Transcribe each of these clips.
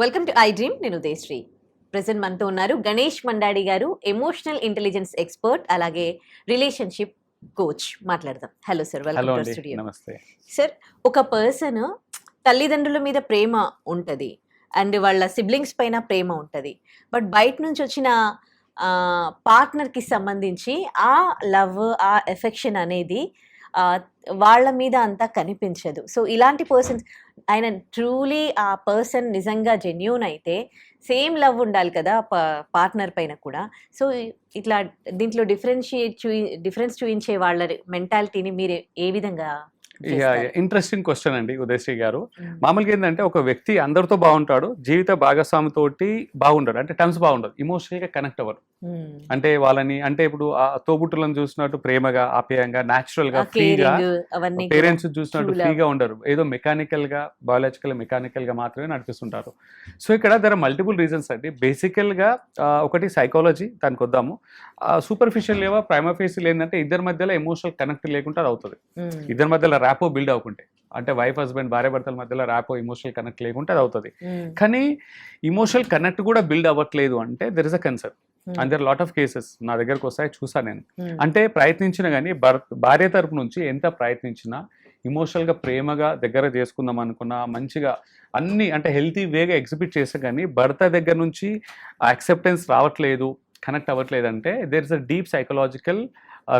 Welcome to I dream నేను Udayasri. Present మనతో ఉన్నారు గణేష్ మండాడి గారు ఎమోషనల్ ఇంటెలిజెన్స్ ఎక్స్పర్ట్ అలాగే రిలేషన్షిప్ కోచ్ మాట్లాడదాం. Hello sir welcome to studio నమస్తే. సార్ ఒక పర్సన్ తల్లిదండ్రుల మీద ప్రేమ ఉంటుంది అండ్ వాళ్ళ సిబ్లింగ్స్ పైన ప్రేమ ఉంటుంది. బట్ బయట నుంచి వచ్చిన పార్ట్నర్కి సంబంధించి ఆ లవ్ ఆ ఎఫెక్షన్ అనేది వాళ్ళ మీద అంతా కనిపించదు సో ఇలాంటి పర్సన్స్ ఆయన ట్రూలీ ఆ పర్సన్ నిజంగా జెన్యూన్ అయితే సేమ్ లవ్ ఉండాలి కదా పార్ట్నర్ పైన కూడా సో ఇట్లా దీంట్లో డిఫరెన్షియేట్ చూయి డిఫరెన్స్ చూపించే వాళ్ళ మెంటాలిటీని మీరు ఏ విధంగా? ఇంట్రెస్టింగ్ క్వశ్చన్ అండి ఉదయశ్రీ గారు మామూలుగా ఏంటంటే ఒక వ్యక్తి అందరితో బాగుంటాడు జీవిత భాగస్వామితోటి బాగుంటాడు అంటే టర్మ్స్ బాగుండదు ఇమోషనల్గా కనెక్ట్ అవ్వరు. అంటే వాళ్ళని అంటే ఇప్పుడు ఆ తోబుట్టులను చూసినట్టు ప్రేమగా ఆప్యాయంగా న్యాచురల్గా ఫ్రీగా. పేరెంట్స్ చూసినట్టు. ఫ్రీగా ఉండరు ఏదో మెకానికల్గా బయాలజికల్ మెకానికల్గా మాత్రమే నడిపిస్తుంటారు సో ఇక్కడ దర్ మల్టిపుల్ రీజన్స్ అండి బేసికల్గా ఒకటి సైకాలజీ దానికి వద్దాము సూపర్ఫిషియల్ లేవా ప్రైమా ఫేసిల్ ఏంటంటే ఇద్దరి మధ్యలో ఎమోషనల్ కనెక్ట్ లేకుండా అది అవుతుంది. ఇద్దరి మధ్యలో ర్యాపో బిల్డ్ అవ్వకుంటే అంటే వైఫ్ హస్బెండ్ భార్య భర్తల మధ్యలో ర్యాపో ఇమోషనల్ కనెక్ట్ లేకుంటే అది అవుతుంది. కానీ ఇమోషనల్ కనెక్ట్ కూడా బిల్డ్ అవ్వట్లేదు అంటే there is a concern. And there lot of cases నా దగ్గరకు వస్తాయి చూసాను నేను మ్మ్. అంటే ప్రయత్నించిన కానీ భార్య తరపు నుంచి ఎంత ప్రయత్నించినా ఇమోషనల్గా ప్రేమగా దగ్గర చేసుకుందాం అనుకున్నా మంచిగా అన్ని అంటే హెల్తీ వేగా ఎగ్జిబిట్ చేస్తే కానీ భర్త దగ్గర నుంచి యాక్సెప్టెన్స్ రావట్లేదు కనెక్ట్ అవ్వట్లేదు అంటే there is a deep psychological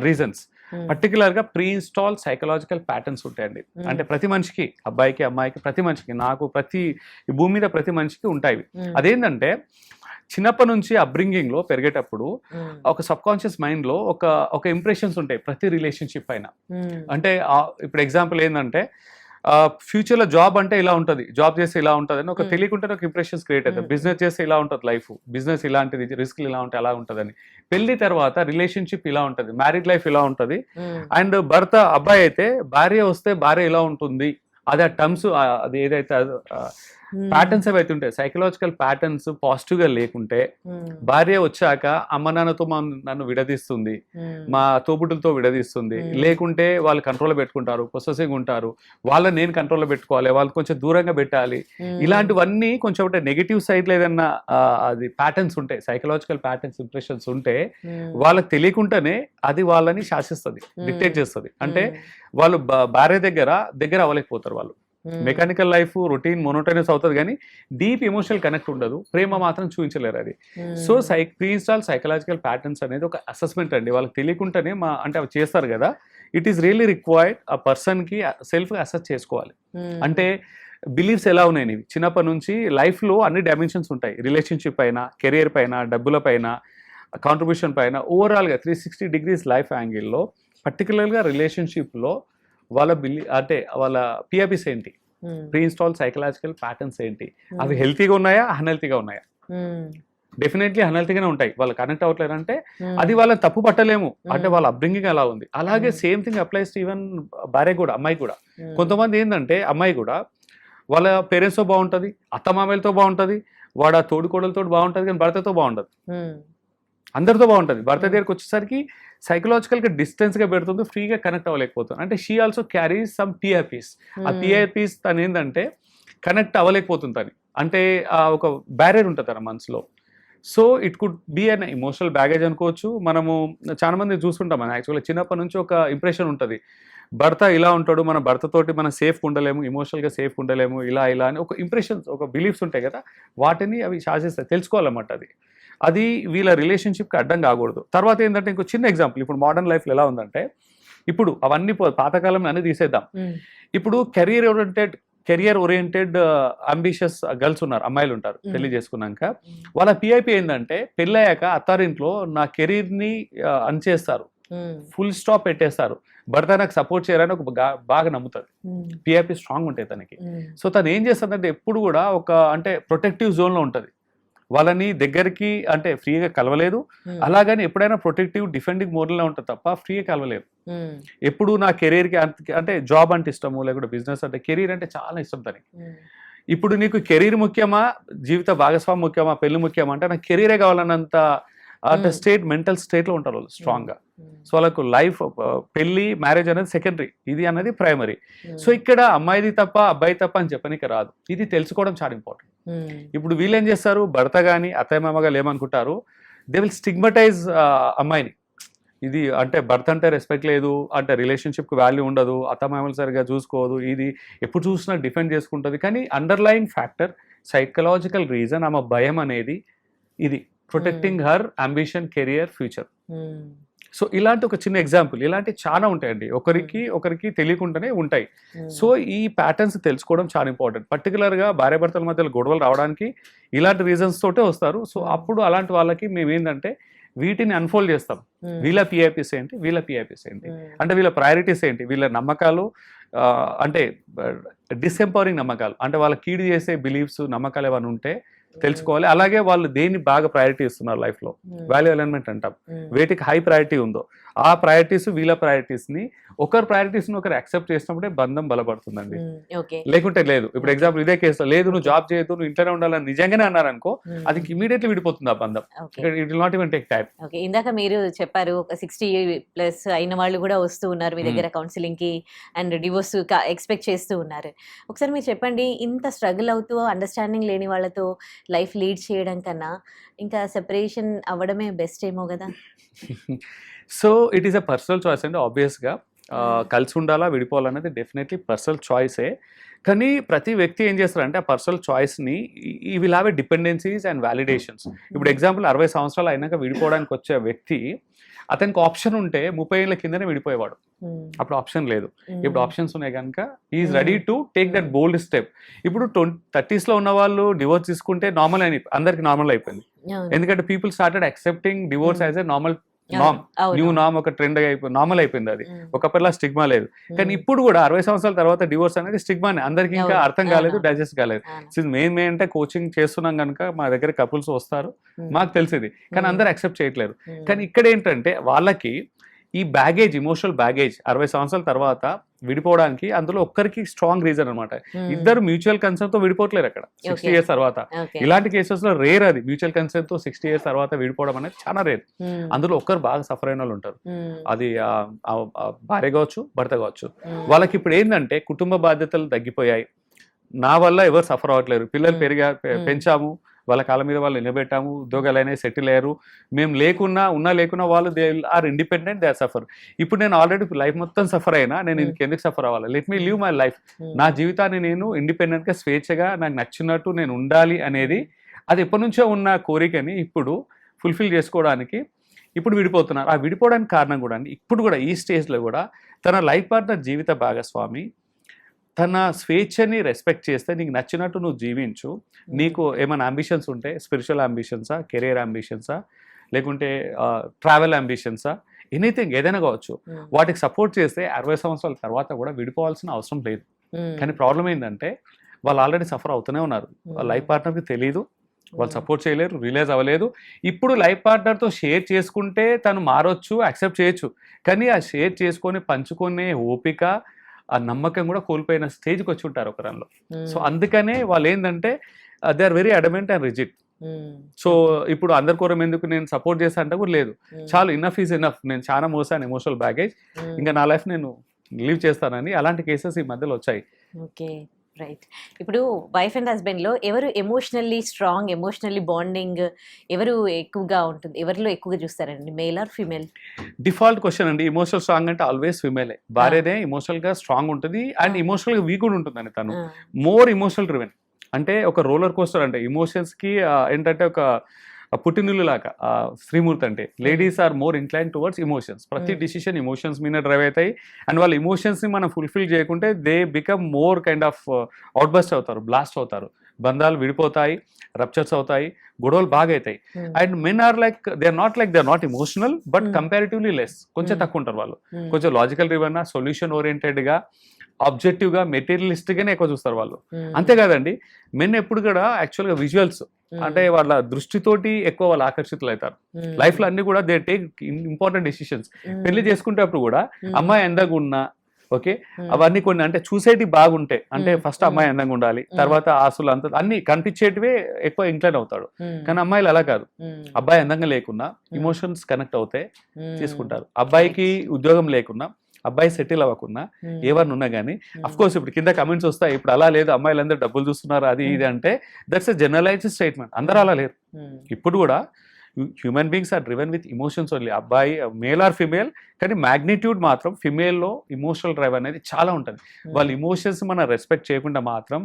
reasons. పర్టికులర్గా ప్రీ ఇన్స్టాల్ సైకలాజికల్ ప్యాటర్న్స్ ఉంటాయండి మ్మ్. అంటే ప్రతి మనిషికి అబ్బాయికి అమ్మాయికి ప్రతి మనిషికి నాకు ప్రతి భూమి మీద ప్రతి మనిషికి ఉంటాయి మ్మ్. అదేంటంటే చిన్నప్పటి నుంచి అప్బ్రింగింగ్లో పెరిగేటప్పుడు మ్మ్. ఒక సబ్ కాన్షియస్ మైండ్లో ఒక ఒక ఇంప్రెషన్స్ ఉంటాయి ప్రతి రిలేషన్షిప్ పైన. అంటే ఇప్పుడు ఎగ్జాంపుల్ ఏంటంటే ఫ్యూచర్లో జాబ్ అంటే ఇలా ఉంటుంది జాబ్ చేస్తే ఇలా ఉంటుంది అని ఒక. తెలియకుంటే ఒక ఇంప్రెషన్స్ క్రియేట్ అవుతాయి Hmm. బిజినెస్ చేస్తే ఇలా ఉంటుంది లైఫ్ బిజినెస్ ఇలాంటిది రిస్క్ ఇలా ఉంటాయి అలా ఉంటుందని పెళ్ళి తర్వాత రిలేషన్షిప్ ఇలా ఉంటుంది మ్యారీడ్ లైఫ్ ఇలా ఉంటుంది. అండ్ భర్త అబ్బాయి అయితే భార్య వస్తే భార్య ఇలా ఉంటుంది అది ఆ టర్మ్స్ అది ఏదైతే. ప్యాటర్న్స్ ఏవైతే ఉంటాయి సైకలాజికల్ ప్యాటర్న్స్ పాజిటివ్గా లేకుంటే మ్మ్. భార్య వచ్చాక అమ్మ నాన్నతో మా నన్ను విడదీస్తుంది. మా తోబుట్టులతో విడదీస్తుంది. లేకుంటే వాళ్ళు కంట్రోల్లో పెట్టుకుంటారు పొసెసింగ్ ఉంటారు వాళ్ళని నేను కంట్రోల్లో పెట్టుకోవాలి వాళ్ళు కొంచెం దూరంగా పెట్టాలి. ఇలాంటివన్నీ కొంచెం అంటే నెగిటివ్ సైడ్లో ఏదన్నా అది ప్యాటర్న్స్ ఉంటాయి సైకలాజికల్ ప్యాటర్న్స్ ఇంప్రెషన్స్ ఉంటే. వాళ్ళకి తెలియకుండానే అది వాళ్ళని శాసిస్తుంది. డిక్టేట్ చేస్తుంది అంటే. వాళ్ళు భార్య దగ్గర దగ్గర అవ్వలేకపోతారు వాళ్ళు. మెకానికల్ లైఫ్ రొటీన్ మొనోటైనస్ అవుతుంది కానీ డీప్ ఎమోషనల్ కనెక్ట్ ఉండదు. ప్రేమ మాత్రం చూపించలేరు అది. So psy pre install psychological patterns అనేది ఒక అసెస్మెంట్ అండి. వాళ్ళకి తెలియకుండానే మా అంటే అవి చేస్తారు కదా. ఇట్ ఈస్ రియల్లీ రిక్వైర్డ్ ఆ పర్సన్కి సెల్ఫ్గా అసెస్ చేసుకోవాలి. అంటే బిలీఫ్స్ ఎలా ఉన్నాయి నీవి? చిన్నప్పటి నుంచి లైఫ్లో అన్ని డైమెన్షన్స్ ఉంటాయి. రిలేషన్షిప్ పైన కెరియర్ పైన డబ్బుల పైన కాంట్రిబ్యూషన్ పైన ఓవరాల్గా త్రీ సిక్స్టీ డిగ్రీస్ లైఫ్ యాంగిల్లో పర్టికులర్గా రిలేషన్షిప్లో వాళ్ళ బిలీ అంటే వాళ్ళ పిఆర్పిస్ ఏంటి. ప్రీ ఇన్స్టాల్ సైకలాజికల్ ప్యాటర్న్స్ ఏంటి అవి. హెల్తీగా ఉన్నాయా అన్హెల్తీగా ఉన్నాయా. డెఫినెట్లీ అన్హెల్తీగానే ఉంటాయి వాళ్ళు కనెక్ట్ అవ్వట్లేదు అంటే. అది వాళ్ళని తప్పు పట్టలేము అంటే. వాళ్ళ అప్బ్రింగింగ్ అలా ఉంది అలాగే. Same thing applies to even భార్య కూడా అమ్మాయి కూడా. కొంతమంది ఏంటంటే అమ్మాయి కూడా వాళ్ళ పేరెంట్స్తో బాగుంటుంది అత్తమామలతో బాగుంటుంది వాడు ఆ తోడుకోడలతో బాగుంటుంది కానీ భర్తతో బాగుంటుంది. అందరితో బాగుంటుంది భర్త. దగ్గరికి వచ్చేసరికి సైకలాజికల్గా డిస్టెన్స్గా పెడుతుంది ఫ్రీగా కనెక్ట్ అవ్వలేకపోతుంది. అంటే she also carry some PRPs uh hmm. PRPs తను ఏంటంటే కనెక్ట్ అవ్వలేకపోతుంది తను. అంటే ఆ ఒక బ్యారియర్ ఉంటుంది తన మనసులో. So it could be an emotional baggage అనుకోవచ్చు. మనము చాలా మంది చూస్తుంటాం. మనం యాక్చువల్గా చిన్నప్పటి నుంచి ఒక ఇంప్రెషన్ ఉంటుంది. భర్త ఇలా ఉంటాడు మన భర్తతోటి మనం సేఫ్ ఉండలేము ఇమోషనల్గా సేఫ్ ఉండలేము ఇలా ఇలా అని ఒక ఇంప్రెషన్స్ ఒక బిలీఫ్స్ ఉంటాయి కదా. వాటిని అవి శాసిస్తాయి తెలుసుకోవాలన్నమాట అది. అది వీళ్ళ రిలేషన్షిప్కి అడ్డం కాకూడదు తర్వాత ఏంటంటే ఇంకో చిన్న ఎగ్జాంపుల్ ఇప్పుడు మోడర్న్ లైఫ్లో ఎలా ఉందంటే ఇప్పుడు అవన్నీ పో- పాతకాలం అన్ని తీసేద్దాం. ఇప్పుడు career oriented career oriented ambitious girls ఉన్నారు అమ్మాయిలు ఉంటారు. పెళ్ళి చేసుకున్నాక వాళ్ళ పిఐపి ఏంటంటే పెళ్ళయ్యాక అత్తారింట్లో నా కెరీర్ని అన్చేస్తారు మ్మ్. ఫుల్ స్టాప్ పెట్టేస్తారు భర్త నాకు సపోర్ట్ చేయాలని ఒక బాగా నమ్ముతుంది మ్మ్. పిఐపి స్ట్రాంగ్ ఉంటాయి తనకి. సో తను ఏం చేస్తుందంటే ఎప్పుడు కూడా ఒక అంటే ప్రొటెక్టివ్ జోన్లో ఉంటుంది వాళ్ళని దగ్గరికి అంటే ఫ్రీగా కలవలేదు. అలాగని ఎప్పుడైనా ప్రొటెక్టివ్ డిఫెండింగ్ మోడల్లో ఉంటుంది తప్ప ఫ్రీగా కలవలేదు. ఎప్పుడు నా కెరీర్కి అంటే జాబ్ అంటే ఇష్టము లేకుంటే బిజినెస్ అంటే కెరీర్ అంటే చాలా ఇష్టం తనకి. ఇప్పుడు నీకు కెరీర్ ముఖ్యమా జీవిత భాగస్వామి ముఖ్యమా పెళ్ళి ముఖ్యమా అంటే నాకు కెరీరే కావాలన్నంత అంటే. స్టేట్ మెంటల్ స్టేట్లో ఉంటారు వాళ్ళు స్ట్రాంగ్గా. సో వాళ్ళకు లైఫ్ పెళ్ళి మ్యారేజ్ అనేది సెకండరీ ఇది అనేది ప్రైమరీ. సో ఇక్కడ అమ్మాయిది తప్ప అబ్బాయి తప్ప అని చెప్పనీకి రాదు ఇది తెలుసుకోవడం చాలా ఇంపార్టెంట్ ఇప్పుడు వీళ్ళు ఏం చేస్తారు? భర్త కానీ అత్తయ్య మామగారు ఏమనుకుంటారు? దే విల్ స్టిగ్మటైజ్ అమ్మాయిని. ఇది అంటే భర్త అంటే రెస్పెక్ట్ లేదు అంటే రిలేషన్షిప్కి వాల్యూ ఉండదు అత్తమామలు సరిగా చూసుకోదు ఇది ఎప్పుడు చూసినా డిఫెండ్ చేసుకుంటుంది. కానీ అండర్లయింగ్ ఫ్యాక్టర్ సైకలాజికల్ రీజన్ ఆమె భయం అనేది ఇది. Protecting her ambition career future. So ఇలాంటి ఒక చిన్న ఎగ్జాంపుల్ ఇలాంటి చాలా ఉంటాయండి. ఒకరికి ఒకరికి తెలియకుండానే ఉంటాయి. సో ఈ ప్యాటర్న్స్ తెలుసుకోవడం చాలా ఇంపార్టెంట్ పర్టికులర్గా భార్యాభర్తల మధ్యలో గొడవలు రావడానికి ఇలాంటి రీజన్స్ తోటే వస్తారు. సో అప్పుడు అలాంటి వాళ్ళకి మేము ఏంటంటే వీటిని అన్ఫోల్డ్ చేస్తాం. వీళ్ళ పిఐపిస్ ఏంటి? వీళ్ళ పిఐపిస్ ఏంటి? అంటే వీళ్ళ ప్రయారిటీస్ ఏంటి? వీళ్ళ నమ్మకాలు అంటే డిసెంపవరింగ్ నమ్మకాలు. అంటే వాళ్ళ కీడు చేసే బిలీఫ్స్ నమ్మకాలు ఏమైనా ఉంటే తెలుసుకోవాలి. అలాగే వాళ్ళు దేన్ని బాగా ప్రయారిటీ ఇస్తున్నారు లైఫ్లో వాల్యూ అలైన్మెంట్ అంటాం. వేటికి హై ప్రయారిటీ ఉందో. ఆ ప్రయారిటీస్ వీళ్ళ priorities ని ఒకరి priorities ని ఒకరు యాక్సెప్ట్ చేసినప్పుడే బంధం బలపడుతుందండి. ఓకే. లేకుంటే లేదు. ఇప్పుడు ఎగ్జాంపుల్ ఇదే కేసులో లేదు నువ్వు జాబ్ చేయొద్దు నువ్వు ఇంట్లోనే ఉండాలని నిజంగానే అన్నారనుకో అది ఇమీడియట్లీ విడిపోతుంది ఆ బంధం. It will not even take time okay. ఇందాక మీరు చెప్పారు ఒక సిక్స్టీ ప్లస్ అయిన వాళ్ళు కూడా వస్తూ ఉన్నారు మీ దగ్గర కౌన్సిలింగ్కి అండ్ డివోర్స్ ఎక్స్పెక్ట్ చేస్తూ ఉన్నారు. ఒకసారి మీరు చెప్పండి ఇంత స్ట్రగుల్ అవుతూ అండర్స్టాండింగ్ లేని వాళ్ళతో లైఫ్ లీడ్ చేయడం కన్నా ఇంకా సెపరేషన్ అవ్వడమే బెస్ట్ ఏమో కదా? So it is a personal choice అండి ఆబ్వియస్గా కలిసి ఉండాలా విడిపోవాలనేది డెఫినెట్లీ పర్సనల్ చాయిసే కానీ ప్రతి వ్యక్తి ఏం చేస్తారంటే ఆ పర్సనల్ చాయిస్ని ఈ will have a dependencies and validations ఇప్పుడు ఎగ్జాంపుల్ అరవై సంవత్సరాలు అయినాక విడిపోవడానికి వచ్చే వ్యక్తి అతనికి ఆప్షన్ ఉంటే ముప్పై ఏళ్ళ కిందనే విడిపోయేవాడు. అప్పుడు ఆప్షన్ లేదు. ఇప్పుడు ఆప్షన్స్ ఉన్నాయి కనుక is. Ready to take that bold step ఇప్పుడు ట్వంటీ థర్టీస్లో ఉన్న వాళ్ళు డివోర్స్ తీసుకుంటే నార్మల్ అని అందరికి నార్మల్ అయిపోయింది. ఎందుకంటే people started accepting divorce. As a normal NAM. New నామ్ ఒక ట్రెండ్ అయిపోయింది నార్మల్ అయిపోయింది అది. ఒకప్పటిలా స్టిగ్మా లేదు. కానీ ఇప్పుడు కూడా అరవై సంవత్సరాల తర్వాత డివోర్స్ అనేది స్టిగ్మానే. అందరికి ఇంకా అర్థం కాలేదు. డైజెస్ట్ కాలేదు. మెయిన్ మెయిన్ అంటే కోచింగ్ చేస్తున్నాం కనుక మా దగ్గర కపుల్స్ వస్తారు. మాకు తెలిసేది. కానీ అందరు యాక్సెప్ట్ చేయట్లేరు కానీ ఇక్కడ ఏంటంటే వాళ్ళకి ఈ బ్యాగేజ్ ఇమోషనల్ బ్యాగేజ్ అరవై సంవత్సరాల తర్వాత విడిపోవడానికి అందులో ఒక్కరికి స్ట్రాంగ్ రీజన్ అనమాట ఇద్దరు మ్యూచువల్ కన్సర్న్తో విడిపోవట్లేరు అక్కడ సిక్స్టీ. ఇయర్స్ తర్వాత. ఇలాంటి కేసెస్లో రేర్ అది. మ్యూచువల్ కన్సర్న్తో సిక్స్టీ ఇయర్స్ తర్వాత విడిపోవడం అనేది చాలా రేర్ అందులో ఒక్కరు బాగా సఫర్ అయిన వాళ్ళు ఉంటారు. అది ఆ, ఆ భార్య కావచ్చు భర్త కావచ్చు. వాళ్ళకి ఇప్పుడు ఏంటంటే కుటుంబ బాధ్యతలు తగ్గిపోయాయి. నా వల్ల ఎవరు సఫర్ అవ్వట్లేరు. పిల్లలు Hmm. పెరిగా Hmm. పెంచాము. వాళ్ళ కాళ్ళ మీద వాళ్ళు నిలబెట్టాము ఉద్యోగాలైనా సెటిల్ అయ్యారు. మేము లేకున్నా ఉన్నా లేకున్నా వాళ్ళు they are independent they suffer. ఇప్పుడు నేను ఆల్రెడీ లైఫ్ మొత్తం సఫర్ అయినా నేను Hmm. ఇందుకు ఎందుకు సఫర్ అవ్వాలి? Let me live my life నా జీవితాన్ని నేను ఇండిపెండెంట్గా స్వేచ్ఛగా నాకు నచ్చినట్టు నేను ఉండాలి అనేది అది ఎప్పటి నుంచో ఉన్న కోరికని ఇప్పుడు ఫుల్ఫిల్ చేసుకోవడానికి ఇప్పుడు విడిపోతున్నారు. ఆ విడిపోవడానికి కారణం కూడా ఇప్పుడు కూడా ఈ స్టేజ్లో కూడా తన లైఫ్ పార్ట్నర్ జీవిత భాగస్వామి తన స్వేచ్ఛని రెస్పెక్ట్ చేస్తే నీకు నచ్చినట్టు నువ్వు జీవించు. నీకు ఏమైనా అంబిషన్స్ ఉంటే స్పిరిచువల్ అంబిషన్సా కెరీర్ అంబిషన్సా లేకుంటే ట్రావెల్ అంబిషన్సా ఎనీథింగ్ ఏదైనా కావచ్చు. వాటికి సపోర్ట్ చేస్తే అరవై సంవత్సరాల తర్వాత కూడా విడిపోవాల్సిన అవసరం లేదు. కానీ ప్రాబ్లం ఏంటంటే వాళ్ళు ఆల్రెడీ సఫర్ అవుతూనే ఉన్నారు. వాళ్ళ లైఫ్ పార్ట్నర్కి తెలియదు వాళ్ళు సపోర్ట్ చేయలేరు రిలీజ్ అవ్వలేదు. ఇప్పుడు లైఫ్ పార్ట్నర్తో షేర్ చేసుకుంటే తను మారొచ్చు యాక్సెప్ట్ చేయొచ్చు. కానీ ఆ షేర్ చేసుకొని పంచుకునే ఓపిక ఆ నమ్మకం కూడా కోల్పోయిన స్టేజ్కి వచ్చి ఉంటారు ఒక రన్లో. సో అందుకనే వాళ్ళు ఏంటంటే they are very adamant and rigid so ఇప్పుడు అందరి కోరం ఎందుకు నేను సపోర్ట్ చేస్తా అంటే కూడా లేదు. చాలు ఇనఫ్ ఈజ్ ఇనఫ్ నేను చాలా మోసాను ఎమోషనల్ బ్యాగేజ్ ఇంకా నా లైఫ్ నేను లీవ్ చేస్తానని అలాంటి కేసెస్ ఈ మధ్యలో వచ్చాయి. రైట్ ఇప్పుడు వైఫ్ అండ్ హస్బెండ్లో ఎవరు ఎమోషనల్లీ స్ట్రాంగ్ ఎమోషనల్లీ బాండింగ్ ఎవరు ఎక్కువగా ఉంటుంది? ఎవరిలో ఎక్కువగా చూస్తారండి? Male or female default question అండి. ఇమోషనల్ స్ట్రాంగ్ అంటే ఆల్వేస్ ఫిమేలే భార్యనే ఇమోషనల్గా స్ట్రాంగ్ ఉంటుంది అండ్ Ah. ఇమోషనల్గా వీక్ కూడా ఉంటుందండి తను. మోర్ ఇమోషనల్ డ్రివెన్ అంటే ఒక రోలర్ కోస్టర్ అంటే ఇమోషన్స్కి ఆ, ఏంటంటే ఒక ఆ పుట్టినిల్లు లాగా ఆ, శ్రీమూర్తి అంటే ladies are more inclined towards emotions. ప్రతి. డిసిషన్ ఇమోషన్స్ మీద డ్రైవ్ అవుతాయి. అండ్ వాళ్ళ ఇమోషన్స్ని మనం ఫుల్ఫిల్ చేయకుంటే they become more kind of outburst అవుతారు బ్లాస్ట్ అవుతారు. బంధాలు విడిపోతాయి రప్చర్స్ అవుతాయి గొడవలు బాగా అవుతాయి and men are like they are not like they are not emotional but. Comparatively less. కొంచెం. తక్కువ ఉంటారు వాళ్ళు. కొంచెం లాజికల్ రివన్ సొల్యూషన్ ఓరియంటెడ్ గా ఆబ్జెక్టివ్గా మెటీరియలిస్టిక్ గానే ఎక్కువ చూస్తారు వాళ్ళు. అంతేకాదండి మెన్ ఎప్పుడు కూడా యాక్చువల్గా విజువల్స్ అంటే వాళ్ళ దృష్టితోటి ఎక్కువ వాళ్ళు ఆకర్షితులు అవుతారు. లైఫ్లో అన్ని కూడా దే టేక్ ఇంపార్టెంట్ డెసిషన్స్ పెళ్ళి చేసుకుంటేప్పుడు కూడా అమ్మాయి అందంగా ఉన్నా ఓకే? అవన్నీ కొన్ని అంటే చూసేటి బాగుంటాయి అంటే. ఫస్ట్ అమ్మాయి అందంగా ఉండాలి. తర్వాత ఆస్తులు అంత అన్ని కనిపించేటివే ఎక్కువ ఇంక్లైన్ అవుతాడు. కానీ అమ్మాయిలు అలా కాదు. అబ్బాయి అందంగా లేకున్నా ఇమోషన్స్ కనెక్ట్ అవుతాయి తీసుకుంటారు అబ్బాయికి ఉద్యోగం లేకున్నా అబ్బాయి సెటిల్ అవ్వకున్నా Hmm. ఏమన్నా ఉన్నా కానీ అఫ్ కోర్స్ ఇప్పుడు కింద కమెంట్స్ వస్తాయి ఇప్పుడు అలా లేదు అమ్మాయిలందరూ డబ్బులు చూస్తున్నారు అది ఇది అంటే దట్స్ ఎ జనరలైజ్ స్టేట్మెంట్ అందరూ అలా లేరు. ఇప్పుడు కూడా human beings are driven with emotions only అబ్బాయి మేల్ ఆర్ ఫిమేల్ కానీ మ్యాగ్నిట్యూడ్ మాత్రం ఫిమేల్లో ఇమోషనల్ డ్రైవ్ అనేది చాలా ఉంటుంది వాళ్ళ ఇమోషన్స్ మనం రెస్పెక్ట్ చేయకుండా మాత్రం.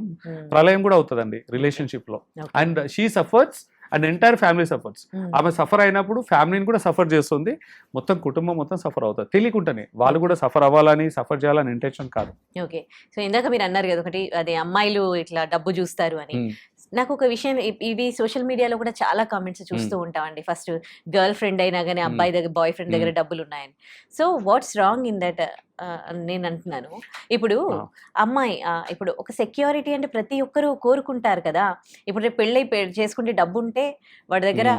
ప్రళయం కూడా అవుతుందండి రిలేషన్షిప్లో Okay. And she suffers and entire family suffers. ఆమె సఫర్ అయినప్పుడు ఫ్యామిలీని కూడా సఫర్ చేస్తుంది. మొత్తం కుటుంబం మొత్తం సఫర్ అవుతుంది. తెలియకుండానే వాళ్ళు కూడా సఫర్ అవ్వాలని సఫర్ చేయాలని ఇంటెన్షన్ కాదు. ఓకే సో ఇందాక మీరు అన్నారు కదా ఒకటి అదే అమ్మాయిలు ఇట్లా డబ్బు చూస్తారు అని. Hmm. నాకు ఒక విషయం ఇవి సోషల్ మీడియాలో కూడా చాలా కామెంట్స్ చూస్తూ ఉంటామండి. ఫస్ట్ గర్ల్ ఫ్రెండ్ అయినా కానీ. అబ్బాయి దగ్గర బాయ్ ఫ్రెండ్ దగ్గర డబ్బులు ఉన్నాయని so what's wrong in that నేను అంటున్నాను. ఇప్పుడు. అమ్మాయి ఇప్పుడు ఒక సెక్యూరిటీ అంటే ప్రతి ఒక్కరూ కోరుకుంటారు కదా. ఇప్పుడు రేపు పెళ్ళై చేసుకుంటే డబ్బు ఉంటే వాడి దగ్గర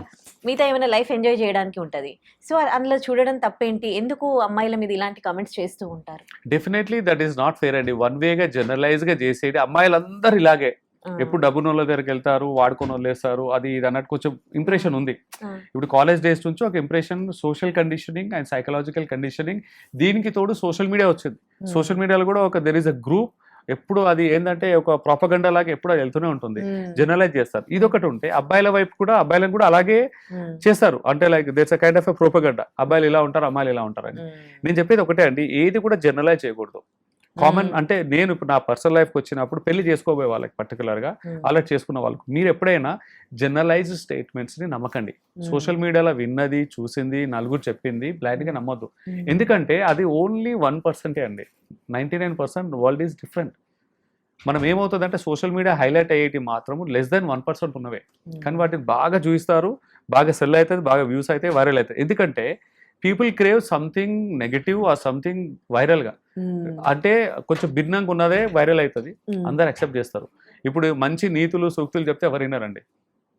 మిగతా ఏమైనా లైఫ్ ఎంజాయ్ చేయడానికి ఉంటుంది. సో అందులో చూడడం తప్పేంటి? ఎందుకు అమ్మాయిల మీద ఇలాంటి కామెంట్స్ చేస్తూ ఉంటారు? Definitely that is not fair అండి. వన్ వేగా జనరలైజ్గా చేసేది అమ్మాయిలందరూ ఇలాగే. ఎప్పుడు డబ్బున్న వాళ్ళ దగ్గరికి వెళ్తారు వాడుకొని వాళ్ళు వేస్తారు అది ఇది అన్నట్టు కొంచెం ఇంప్రెషన్ ఉంది. ఇప్పుడు కాలేజ్ డేస్ నుంచి ఒక impression social conditioning and psychological conditioning దీనికి తోడు సోషల్ మీడియా వచ్చింది. సోషల్ మీడియాలో కూడా ఒక దెర్ ఇస్ అ గ్రూప్ ఎప్పుడు అది ఏంటంటే ఒక ప్రాపగండా లాగా ఎప్పుడు అది వెళ్తూనే ఉంటుంది. జనరలైజ్ చేస్తారు. ఇది ఒకటి ఉంటే అబ్బాయిల వైపు కూడా అబ్బాయిలను కూడా అలాగే. చేస్తారు. అంటే like there's a kind of a propaganda అబ్బాయిలు ఇలా ఉంటారు అమ్మాయిలు ఇలా ఉంటారు అని. నేను చెప్పేది ఒకటే అండి ఏది కూడా జనరలైజ్ చేయకూడదు. Common Hmm. అంటే నేను ఇప్పుడు నా పర్సనల్ లైఫ్కి వచ్చినప్పుడు పెళ్ళి చేసుకోబోయే వాళ్ళకి పర్టికులర్గా Hmm. ఆల్రెడీ చేసుకున్న వాళ్ళకి మీరు ఎప్పుడైనా జనరలైజ్ స్టేట్మెంట్స్ని నమ్మకండి Hmm. సోషల్ మీడియాలో విన్నది చూసింది నలుగురు చెప్పింది బ్లైండ్గా నమ్మొద్దు Hmm. ఎందుకంటే అది ఓన్లీ వన్ పర్సెంటే అండి ninety nine percent world is different మనం ఏమవుతుందంటే సోషల్ మీడియా హైలైట్ అయ్యేటి మాత్రం లెస్ దెన్ వన్ పర్సెంట్ ఉన్నవే Hmm. కానీ వాటిని బాగా చూపిస్తారు బాగా సెల్ అవుతుంది బాగా వ్యూస్ అయితే వైరల్ అవుతాయి ఎందుకంటే people crave something negative or something వైరల్గా Hmm. అంటే కొంచెం భిన్నంగా ఉన్నదే వైరల్ అవుతుంది. అందరు యాక్సెప్ట్ చేస్తారు ఇప్పుడు మంచి నీతులు సూక్తులు చెప్తే ఎవరు వినరండి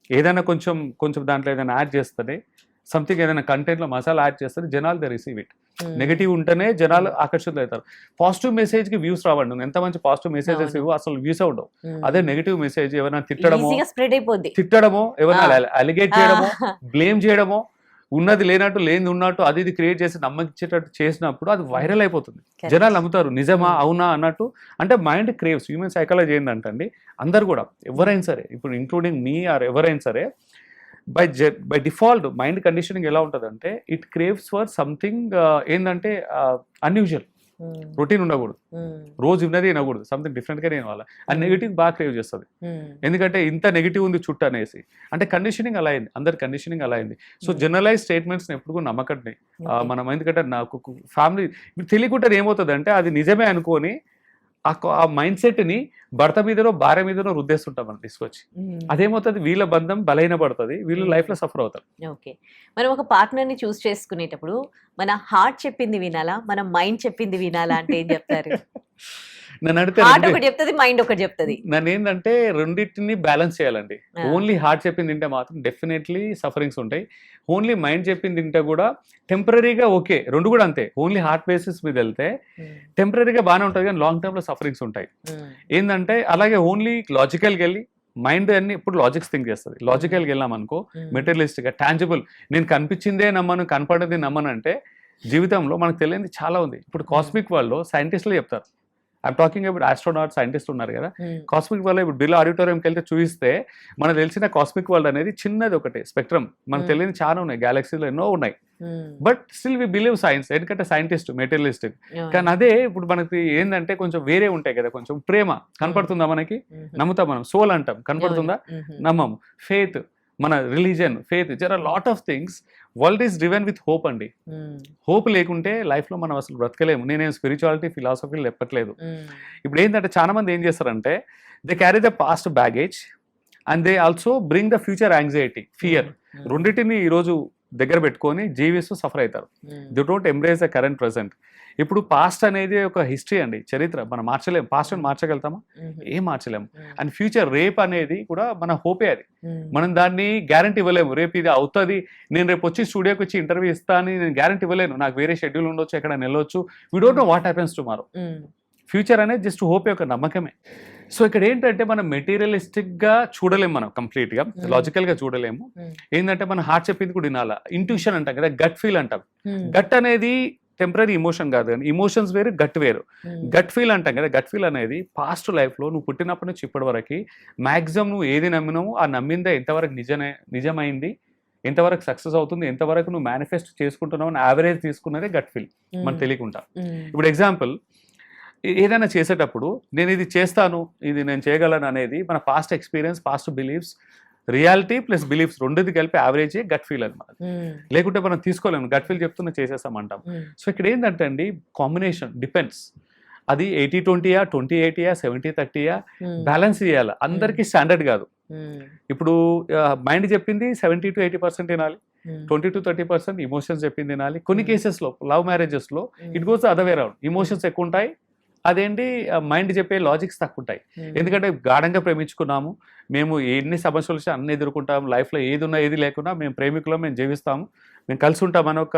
ఏదైనా కొంచెం కొంచెం దాంట్లో ఏదైనా యాడ్ చేస్తే సంథింగ్ ఏదైనా కంటెంట్లో మసాలా యాడ్ చేస్తే జనాలు దే రిసీవ్ ఇట్. నెగిటివ్ ఉంటేనే జనాలు ఆకర్షితులు అవుతారు పాజిటివ్ మెసేజ్కి వ్యూస్ రావండి ఎంత మంచి పాజిటివ్ మెసేజెస్. ఇవ్వు అసలు వ్యూస్ ఉండవు Hmm. అదే నెగిటివ్ మెసేజ్ ఎవరైనా తిట్టడమో తిట్టడమో Ah. అలిగేట్ చేయడమో. బ్లేమ్ చేయడమో ఉన్నది లేనట్టు లేనిది ఉన్నట్టు అది ఇది క్రియేట్ చేసి నమ్మకించేటట్టు చేసినప్పుడు అది వైరల్ అయిపోతుంది. జనాలు నమ్ముతారు నిజమా. అవునా అన్నట్టు అంటే మైండ్ క్రేవ్స్ హ్యూమన్ సైకాలజీ ఏంటంటండి అందరు కూడా ఎవరైనా సరే ఇప్పుడు ఇంక్లూడింగ్ మీ ఆర్ ఎవరైనా సరే by by default mind conditioning ఎలా ఉంటుందంటే ఇట్ క్రేవ్స్ ఫర్ సంథింగ్ ఏంటంటే అన్యూజువల్. రొటీన్ ఉండకూడదు Hmm. రోజు విన్నది వినకూడదు సంథింగ్ డిఫరెంట్గా వాళ్ళ ఆ Hmm. నెగిటివ్ బాగా క్రేవ్ చేస్తుంది Hmm. ఎందుకంటే ఇంత నెగిటివ్ ఉంది చుట్టూ అనేసి అంటే కండిషనింగ్ అలా అయింది అందరి కండిషనింగ్ అలా అయింది సో Hmm. జనరలైజ్ స్టేట్మెంట్స్ ఎప్పుడు కూడా నమ్మకండి. మనం ఎందుకంటే నాకు ఫ్యామిలీ తెలియకుండా ఏమవుతుంది అంటే అది నిజమే అనుకొని ఆ మైండ్ సెట్ని భర్త మీదనో భార్య మీదనో రుద్దేస్తుంటాం మనం తీసుకొచ్చి. అదేమవుతుంది? వీళ్ళ బంధం బలైన పడుతుంది. వీళ్ళు. లైఫ్లో సఫర్ అవుతారు. ఓకే. మనం ఒక పార్ట్నర్ని చూస్ చేసుకునేటప్పుడు మన హార్ట్ చెప్పింది వినాలా? మన మైండ్ చెప్పింది వినాలా అంటే ఏం చెప్తారు? నన్ను అడిగితే హార్ట్ రెండే- ఒకటి చెప్తుంది మైండ్ ఒకటి చెప్తుంది. నన్ను ఏంటంటే రెండింటిని బ్యాలెన్స్ చేయాలండి. ఓన్లీ హార్ట్ చెప్పింది తింటే మాత్రం డెఫినెట్లీ సఫరింగ్స్ ఉంటాయి. ఓన్లీ మైండ్ చెప్పింది తింటే కూడా టెంపరీగా ఓకే రెండు కూడా అంతే. ఓన్లీ హార్ట్ బేసిస్ మీద వెళ్తే Hmm. టెంపరీగా బాగానే ఉంటుంది కానీ లాంగ్ టర్మ్లో సఫరింగ్స్ ఉంటాయి. Hmm. ఏంటంటే అలాగే ఓన్లీ లాజికల్కి వెళ్ళి మైండ్ అన్ని ఇప్పుడు లాజిక్స్ థింక్ చేస్తుంది. లాజికల్కి వెళ్ళాం అనుకో Hmm. మెటీరియలిస్టిక్గా టాంజిబుల్ నేను కనిపించిందే నమ్మను కనపడేది నమ్మను అంటే జీవితంలో మనకు తెలియంది చాలా ఉంది. ఇప్పుడు కాస్మిక్ వాళ్ళు సైంటిస్టులు చెప్తారు. I'm talking about astronaut scientist ఉన్నారు కదా Hmm. కాస్మిక్ వరల్డ్ ఇప్పుడు బిల్ ఆడిటోరియంకి వెళ్తే చూపిస్తే మనకు తెలిసిన కాస్మిక్ వరల్డ్ అనేది చిన్నది ఒకటే స్పెక్ట్రమ్ మనకు Hmm. తెలియని చాలా ఉన్నాయి గ్యాలక్సీలో ఎన్నో ఉన్నాయి Hmm. But still we believe science ఎందుకంటే సైంటిస్ట్ మెటీరియలిస్టిక్ Yeah. కానీ అదే ఇప్పుడు మనకి ఏంటంటే కొంచెం వేరే ఉంటాయి కదా కొంచెం ప్రేమ కనపడుతుందా మనకి Mhm. నమ్ముతాం మనం సోల్ అంటాం కనపడుతుందా. నమ్మం ఫేత్ మన రిలీజన్ ఫేత్ జర lot of things world is driven with hope అండి Hmm. హోప్ లేకుంటే లైఫ్లో మనం అసలు బ్రతకలేము నేనేం స్పిరిచువాలిటీ ఫిలాసఫీలు చెప్పట్లేదు Hmm. ఇప్పుడు ఏంటంటే చాలా మంది ఏం చేస్తారంటే they carry the past baggage and they also bring the future anxiety fear Hmm. రెండింటిని ఈరోజు దగ్గర పెట్టుకొని జీవిస్తూ సఫర్ అవుతారు. They don't embrace the current present ఇప్పుడు పాస్ట్ అనేది ఒక హిస్టరీ అండి చరిత్ర. మనం మార్చలేం. పాస్ట్ మార్చగలుగుతామా? Mhm. ఏం మార్చలేము. అండ్ ఫ్యూచర్ రేప్ అనేది కూడా మన హోపే అది. Hmm. మనం దాన్ని గ్యారంటీ ఇవ్వలేము. రేపు ఇది అవుతుంది. నేను రేపు వచ్చి స్టూడియోకి వచ్చి ఇంటర్వ్యూ ఇస్తా అని నేను గ్యారంటీ ఇవ్వలేను. నాకు వేరే షెడ్యూల్ ఉండొచ్చు ఎక్కడ వెళ్ళొచ్చు. We don't know what happens tomorrow. Future అనేది జస్ట్ హోప్ యొక్క నమ్మకమే. సో ఇక్కడ ఏంటంటే మనం మెటీరియలిస్టిక్గా చూడలేము మనం కంప్లీట్గా. Hmm. లాజికల్గా చూడలేము. Hmm. ఏంటంటే మన హార్ట్ చెప్పింది కూడా వినాలా? ఇంట్యూషన్ అంటాం కదా గట్ ఫీల్ అంటాం. గట్ అనేది టెంపరీ ఇమోషన్ కాదు కానీ ఇమోషన్స్ వేరు గట్ వేరు. గట్ ఫీల్ అంటాం కదా గట్ ఫీల్ అనేది పాస్ట్ లైఫ్లో నువ్వు పుట్టినప్పటి నుంచి ఇప్పటి వరకు మ్యాక్సిమం నువ్వు ఏది నమ్మినావు ఆ నమ్మిందే ఎంతవరకు నిజమే నిజమైంది ఎంతవరకు సక్సెస్ అవుతుంది ఎంతవరకు నువ్వు మేనిఫెస్ట్ చేసుకుంటున్నావు అని యావరేజ్ తీసుకున్నదే గట్ ఫీల్. మనకు తెలియకుండా. ఇప్పుడు ఎగ్జాంపుల్ ఏదైనా చేసేటప్పుడు నేను ఇది చేస్తాను ఇది నేను చేయగలను అనేది మన past experience past beliefs reality plus beliefs రెండుది కలిపి యావరేజ్ గట్ ఫీల్ అనమాట లేకుంటే మనం తీసుకోలేము గట్ ఫీల్ చెప్తున్నా చేసేస్తామంటాం. సో ఇక్కడ ఏంటంటే అండి కాంబినేషన్ డిపెండ్స్ అది ఎయిటీ ట్వంటీయా ట్వంటీ ఎయిటీయా సెవెంటీ థర్టీయా బ్యాలెన్స్ చేయాలి. అందరికీ స్టాండర్డ్ కాదు. ఇప్పుడు మైండ్ చెప్పింది సెవెంటీ టు ఎయిటీ పర్సెంట్ వినాలి. Twenty to thirty percent emotions చెప్పింది వినాలి. కొన్ని Hmm. కేసెస్లో love మ్యారేజెస్లో it goes other way round emotions ఎక్కువ ఉంటాయి అదేంటి మైండ్ చెప్పే లాజిక్స్ తక్కువ ఉంటాయి ఎందుకంటే గాఢంగా ప్రేమించుకున్నాము. మేము ఎన్ని సమస్యలు వచ్చినా అన్ని ఎదుర్కొంటాము లైఫ్లో ఏది ఉన్నా ఏది లేకున్నా మేము ప్రేమికులం మేము జీవిస్తాము. మేము కలిసి ఉంటాం అనే ఒక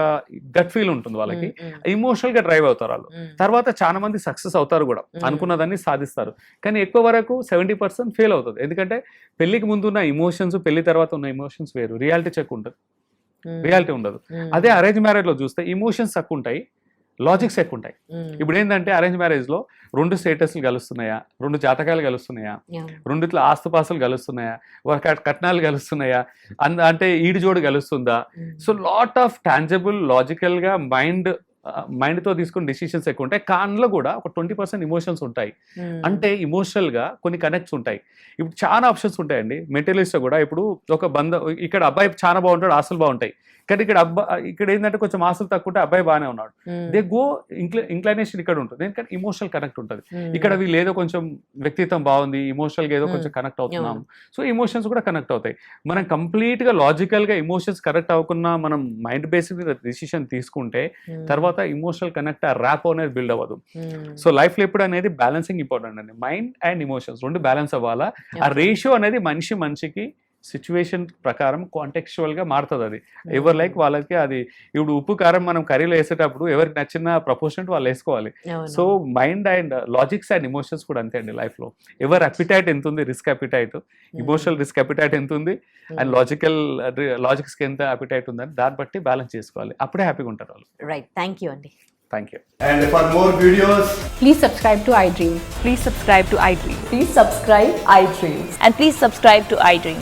గట్ ఫీల్ ఉంటుంది వాళ్ళకి. ఇమోషనల్గా డ్రైవ్ అవుతారు వాళ్ళు. తర్వాత చాలా మంది సక్సెస్ అవుతారు కూడా. అనుకున్నదాన్ని సాధిస్తారు. కానీ ఎక్కువ వరకు సెవెంటీ పర్సెంట్ ఫెయిల్ అవుతుంది. ఎందుకంటే పెళ్ళికి ముందు ఉన్న ఇమోషన్స్ పెళ్ళి తర్వాత ఉన్న ఇమోషన్స్ వేరు. రియాలిటీ చెక్ ఉంటుంది. రియాలిటీ ఉండదు. అదే అరేంజ్ మ్యారేజ్లో చూస్తే ఇమోషన్స్ తక్కువ ఉంటాయి లాజిక్స్ ఎక్కువ ఉంటాయి ఇప్పుడు ఏంటంటే అరేంజ్ మ్యారేజ్లో రెండు స్టేటస్లు కలుస్తున్నాయా రెండు జాతకాలు కలుస్తున్నాయా రెండిట్లో ఆస్తుపాస్తులు కలుస్తున్నాయా ఒక కట్నాలు కలుస్తున్నాయా అంద అంటే ఈడిజోడు కలుస్తుందా సో లాట్ ఆఫ్ టాంజబుల్ లాజికల్గా మైండ్ మైండ్తో తీసుకున్న డిసిషన్స్ ఎక్కువ ఉంటాయి. కాన్లో కూడా ఒక ట్వంటీ పర్సెంట్ ఇమోషన్స్ ఉంటాయి. అంటే ఇమోషనల్గా కొన్ని కనెక్ట్స్ ఉంటాయి. ఇప్పుడు చాలా ఆప్షన్స్ ఉంటాయండి. మెటీరియలిస్ట్ కూడా ఇప్పుడు ఒక బంధ ఇక్కడ అబ్బాయి చాలా బాగుంటాడు ఆస్తులు బాగుంటాయి. కానీ ఇక్కడ అబ్బా ఇక్కడ ఏంటంటే కొంచెం ఆస్తులు తక్కువ ఉంటే అబ్బాయి బాగానే ఉన్నాడు. దే గో ఇంక్ల ఇంక్లైనేషన్ ఇక్కడ ఉంటుంది. ఎందుకంటే ఇమోషనల్ కనెక్ట్ ఉంటుంది. ఇక్కడ వీళ్ళు ఏదో కొంచెం వ్యక్తిత్వం బాగుంది ఇమోషనల్గా ఏదో. కొంచెం కనెక్ట్ అవుతున్నాం. సో ఇమోషన్స్ కూడా కనెక్ట్ అవుతాయి. మనం కంప్లీట్గా లాజికల్గా ఇమోషన్స్ కనెక్ట్ అవ్వకుండా మనం మైండ్ బేస్డ్ డిసిషన్ తీసుకుంటే తర్వాత ఇమోషనల్ కనెక్ట్ ఆ ర్యాప్ అనేది బిల్డ్ అవ్వదు. సో లైఫ్లో ఎప్పుడు అనేది బ్యాలెన్సింగ్ ఇంపార్టెంట్ అండి. మైండ్ అండ్ ఇమోషన్స్ రెండు బ్యాలెన్స్ అవ్వాలా? ఆ రేషియో అనేది మనిషి మనిషికి సిచ్యువేషన్ ప్రకారం కాంటెక్చువల్గా మారుతుంది అది ఎవరు లైక్ వాళ్ళకి అది ఇప్పుడు ఉప్పు కారం మనం కర్రీలో వేసేటప్పుడు ఎవరికి నచ్చిన ప్రపోర్షన్ వాళ్ళు వేసుకోవాలి. So mind and logics and emotions కూడా అంతే అండి లైఫ్లో. ఎవరు అపిటైట్ ఎంత ఉంది risk appetite emotional risk appetite ఎంత ఉంది అండ్ లాజికల్ లాజిక్స్కి ఎంత అపిటైట్ ఉందని దాన్ని బట్టి బ్యాలెన్స్ చేసుకోవాలి. అప్పుడే హ్యాపీగా ఉంటారు వాళ్ళు. రైట్ థ్యాంక్ యూ అండి. Thank you And for more videos, Please subscribe to iDream. Please subscribe to iDream. Please subscribe iDream. And please subscribe to iDream.